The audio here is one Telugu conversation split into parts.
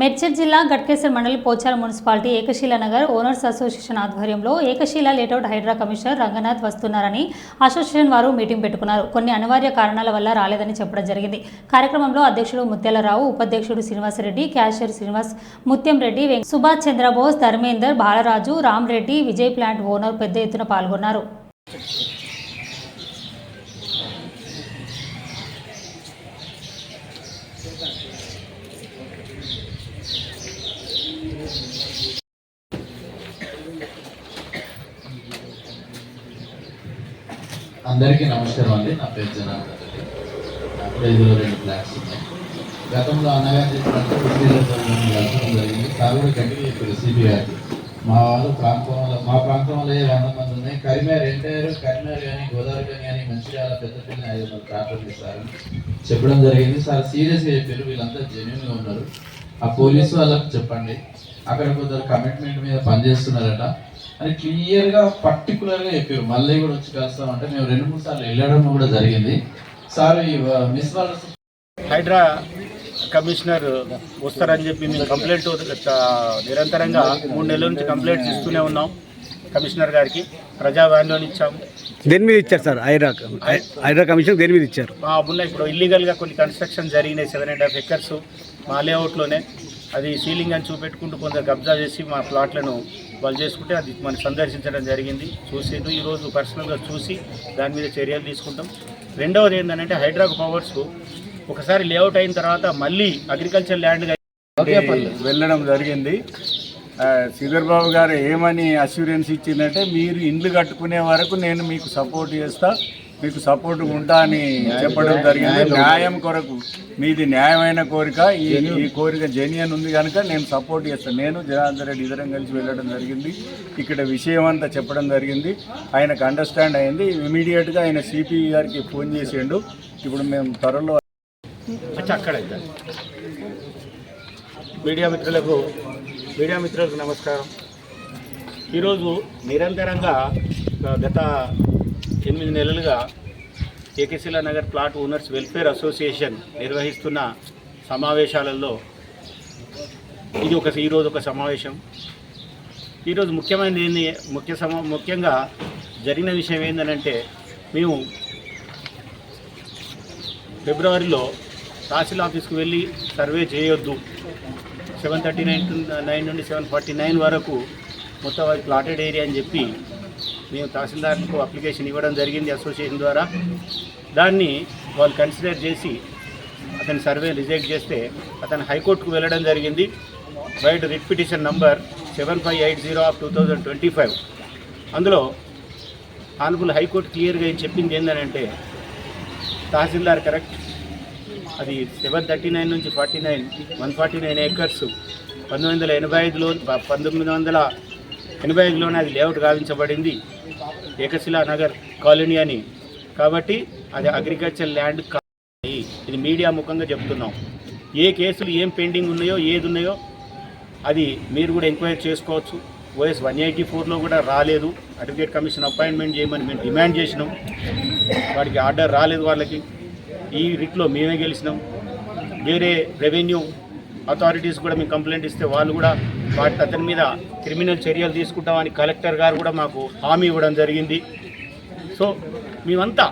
మేడ్చల్ జిల్లా గట్కేసర్ మండలి Pocharam municipality Ekashila Nagar owners association ఆధ్వర్యంలో ఏకశీల లేఅవుట్ హైడ్రా కమిషనర్ రంగనాథ్ వస్తున్నారని అసోసియేషన్ వారు మీటింగ్ పెట్టుకున్నారు. కొన్ని అనివార్య కారణాల వల్ల రాలేదని చెప్పడం జరిగింది. కార్యక్రమంలో అధ్యక్షుడు ముత్యాలరావు ఉపాధ్యక్షుడు Srinivasa Reddy cashier Srinivas Mutyam Reddy Subhash Chandrabose Dharmender Balaraju Ram Reddy Vijay plant owner పెద్ద ఎత్తున పాల్గొన్నారు. అందరికీ నమస్కారం అండి. నా పేరు జనార్దన్ రెడ్డి నాకు ఐదులో రెండు ఫ్లాట్స్ ఉన్నాయి. గతంలో అనగా చెప్పినట్టు విశ్లేషణ జరిగింది. సార్ కూడా ఇప్పుడు చెప్పారు మా వాళ్ళు ప్రాంతంలో మా ప్రాంతంలో వంద మంది ఉన్నాయి? కరిమేర ఎంటైర్ కరిమేర కానీ గోదావరి కానీ కానీ మంచిర్యాల పెద్దపల్లి ఐదు వందల ట్రాక్టర్లు ఇస్తారని చెప్పడం జరిగింది. సార్ సీరియస్గా చెప్పారు. వీళ్ళంతా జెన్యున్గా ఉన్నారు. ఆ పోలీసు వాళ్ళకి చెప్పండి. అక్కడ కొందరు కమిట్మెంట్ మీద పనిచేస్తున్నారట. అని క్లియర్గా పర్టికులర్గా చెప్పారు. మళ్ళీ కూడా వచ్చి కలుస్తామంటే మేము రెండు మూడు సార్లు వెళ్ళడం కూడా జరిగింది. సార్ ఈ మిస్ హైడ్రా కమిషనర్ వస్తారని చెప్పి మేము కంప్లైంట్ నిరంతరంగా మూడు నెలల నుంచి కంప్లైంట్స్ ఇస్తూనే ఉన్నాం కమిషనర్ గారికి. ప్రజావాణిలోని ఇచ్చాము దేని మీద ఇచ్చారు సార్? ఐరా ఐరా కమిషన్ దేని మీద ఇచ్చారు? మా ఉన్న ఇప్పుడు ఇల్లీగల్గా కొన్ని కన్స్ట్రక్షన్ జరిగినాయి సెవెన్ అండ్ హాఫ్ ఎకర్స్ మా లేఅవుట్లోనే అది సీలింగ్ అని చూపెట్టుకుంటూ కొందరు కబ్జా చేసి మా ప్లాట్లను వాళ్ళు చేసుకుంటే అది మనం సందర్శించడం జరిగింది. చూసేది ఈరోజు పర్సనల్గా చూసి దాని మీద చర్యలు తీసుకుంటాం. రెండవది ఏంటంటే హైడ్రాక్ పవర్స్ ఒకసారి లేఅవుట్ అయిన తర్వాత మళ్ళీ అగ్రికల్చర్ ల్యాండ్గా వెళ్ళడం జరిగింది. ఆ, శ్రీధర్ బాబు గారు ఏమని అష్యూరెన్స్ ఇచ్చిందంటే మీరు ఇండ్లు కట్టుకునే వరకు నేను మీకు సపోర్ట్ చేస్తా. మీకు సపోర్ట్ ఉంటా అని చెప్పడం జరిగింది. న్యాయం కొరకు మీది న్యాయమైన కోరిక. ఈ ఈ కోరిక జెన్యున్ ఉంది కనుక నేను సపోర్ట్ చేస్తాను నేను జనార్దన్ రెడ్డి ఇద్దరం కలిసి వెళ్ళడం జరిగింది. ఇక్కడ విషయం అంతా చెప్పడం జరిగింది. ఆయనకు అండర్స్టాండ్ అయింది. ఇమీడియట్గా ఆయన సిపి గారికి ఫోన్ చేసిండు. ఇప్పుడు మేము త్వరలో అక్కడ మీడియా మిత్రులకు మీడియా మిత్రులకు నమస్కారం. ఈరోజు నిరంతరంగా గత ఎనిమిది నెలలుగా కేకేశిలా Nagar plot owners welfare association నిర్వహిస్తున్న సమావేశాలలో ఇది ఒక ఈరోజు ఒక సమావేశం. ఈరోజు ముఖ్యమైనది ఏంది? ముఖ్య సమా ముఖ్యంగా జరిగిన విషయం ఏంటంటే మేము ఫిబ్రవరిలో తహసీల్ ఆఫీస్కి వెళ్ళి సర్వే చేయొద్దు. సెవెన్ థర్టీ నైన్ నైన్ నుండి సెవెన్ ఫార్టీ నైన్ వరకు మొత్తం అది ప్లాటెడ్ ఏరియా అని చెప్పి మేము తహసీల్దార్కు అప్లికేషన్ ఇవ్వడం జరిగింది అసోసియేషన్ ద్వారా. దాన్ని వాళ్ళు కన్సిడర్ చేసి అతని సర్వే రిజెక్ట్ చేస్తే అతను హైకోర్టుకు వెళ్ళడం జరిగింది. బయట writ petition number seven five eight zero of two thousand twenty five. అందులో ఆనబుల్ హైకోర్టు క్లియర్గా ఏం చెప్పింది ఏంటంటే తహసీల్దార్ కరెక్ట్. అది సెవెన్ థర్టీ నైన్ నుంచి forty nine one forty nine acres పంతొమ్మిది వందల ఎనభై ఐదులో ప- పంతొమ్మిది వందల ఎనభై ఐదులోనే అది లేఅవుట్ గావించబడింది ఏకశిలా నగర్ కాలనీ అని. కాబట్టి అది అగ్రికల్చర్ ల్యాండ్ కాలనీ ఇది మీడియా ముఖంగా చెప్తున్నాం. ఏ కేసులు ఏం పెండింగ్ ఉన్నాయో ఏది ఉన్నాయో అది మీరు కూడా ఎంక్వైరీ చేసుకోవచ్చు. ఓఎస్ వన్ ఎయిటీ ఫోర్లో కూడా రాలేదు. అడ్వకేట్ కమిషన్ అపాయింట్మెంట్ చేయమని మేము డిమాండ్ చేసినాం. వాడికి ఆర్డర్ రాలేదు వాళ్ళకి. ఈ రిట్లో మేమే గెలిచినాం. వేరే రెవెన్యూ అథారిటీస్ కూడా మేము కంప్లైంట్ ఇస్తే వాళ్ళు కూడా వాటి అతని మీద క్రిమినల్ చర్యలు తీసుకుంటామని కలెక్టర్ గారు కూడా మాకు హామీ ఇవ్వడం జరిగింది. సో మేమంతా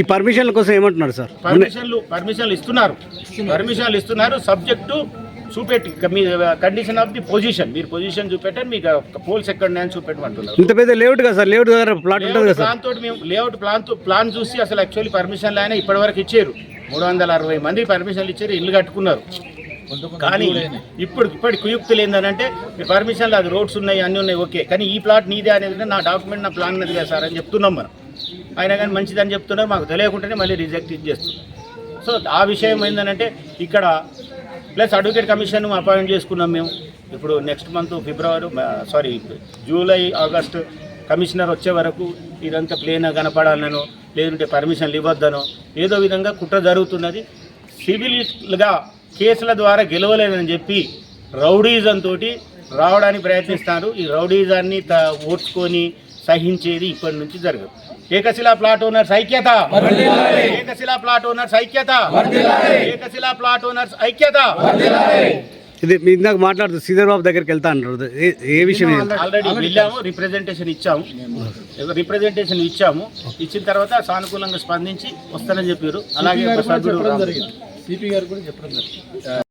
ఈ పర్మిషన్ల కోసం ఏమంటున్నారు సార్? పర్మిషన్లు పర్మిషన్లు ఇస్తున్నారు. పర్మిషన్లు ఇస్తున్నారు సబ్జెక్టు చూపెట్టి మీ కండిషన్ ఆఫ్ ది పొజిషన్ మీరు పొజిషన్ చూపెట్టారు మీకు పోల్స్ ఎక్కడ ఉన్నాయని చూపెట్టమంటున్నారు. ఇంత పెద్ద లేఅవుట్ కదా సార్? లేఅవుట్ దగ్గర ప్లాట్ ఉంటుంది కదా ప్లాన్ తోటి మేము లేఅవుట్ ప్లాన్ ప్లాన్ చూసి అసలు యాక్చువల్లీ పర్మిషన్లు అయినా ఇప్పటివరకు ఇచ్చారు. మూడు వందల అరవై మంది పర్మిషన్లు ఇచ్చారు ఇల్లు కట్టుకున్నారు. కానీ ఇప్పుడు ఇప్పటి కుయుక్తులు ఏంటంటే మీ పర్మిషన్లు అది రోడ్స్ ఉన్నాయి అన్నీ ఉన్నాయి ఓకే. కానీ ఈ ప్లాట్ నీదే అనేది నా డాక్యుమెంట్ నా ప్లాన్ అనేది కదా సార్ అని చెప్తున్నాం మనం. అయినా కానీ మంచిదని చెప్తున్నారు మాకు తెలియకుండానే మళ్ళీ రిజెక్ట్ చేస్తున్నాం సో ఆ విషయం ఏంటంటే ఇక్కడ ప్లస్ అడ్వకేట్ కమిషన్ అపాయింట్ చేసుకున్నాం మేము. ఇప్పుడు next month February sorry July August commissioner వచ్చే వరకు ఇదంతా ప్లేన్ కనపడాలనో లేదంటే పర్మిషన్లు ఇవ్వద్దనో ఏదో విధంగా కుట్ర జరుగుతున్నది. సివిల్గా కేసుల ద్వారా గెలవలేదని చెప్పి రౌడీజం తోటి రావడానికి ప్రయత్నిస్తారు. ఈ రౌడీజాన్ని త ఓడ్చుకొని సహించేది ఇప్పటి నుంచి జరగదు. ఏకశిలా ప్లాట్ ఓనర్స్ ఐక్యత! ఏకశిలా ప్లాట్ ఓనర్స్ ఐక్యత! ఏకశిలా ప్లాట్ ఓనర్స్ ఐక్యత! ఇది ఇందాక మాట్లాడుతూ శ్రీధర్ బాబు దగ్గరికి వెళ్తా అంటారు ఏ- విషయం ఇది? ఆల్రెడీ వెళ్ళాము రిప్రజెంటేషన్ ఇచ్చాము. రిప్రజెంటేషన్ ఇచ్చాము. ఇచ్చిన తర్వాత సానుకూలంగా స్పందించి వస్తానని చెప్పారు. అలాగే సిపి గారు కూడా చెప్పడం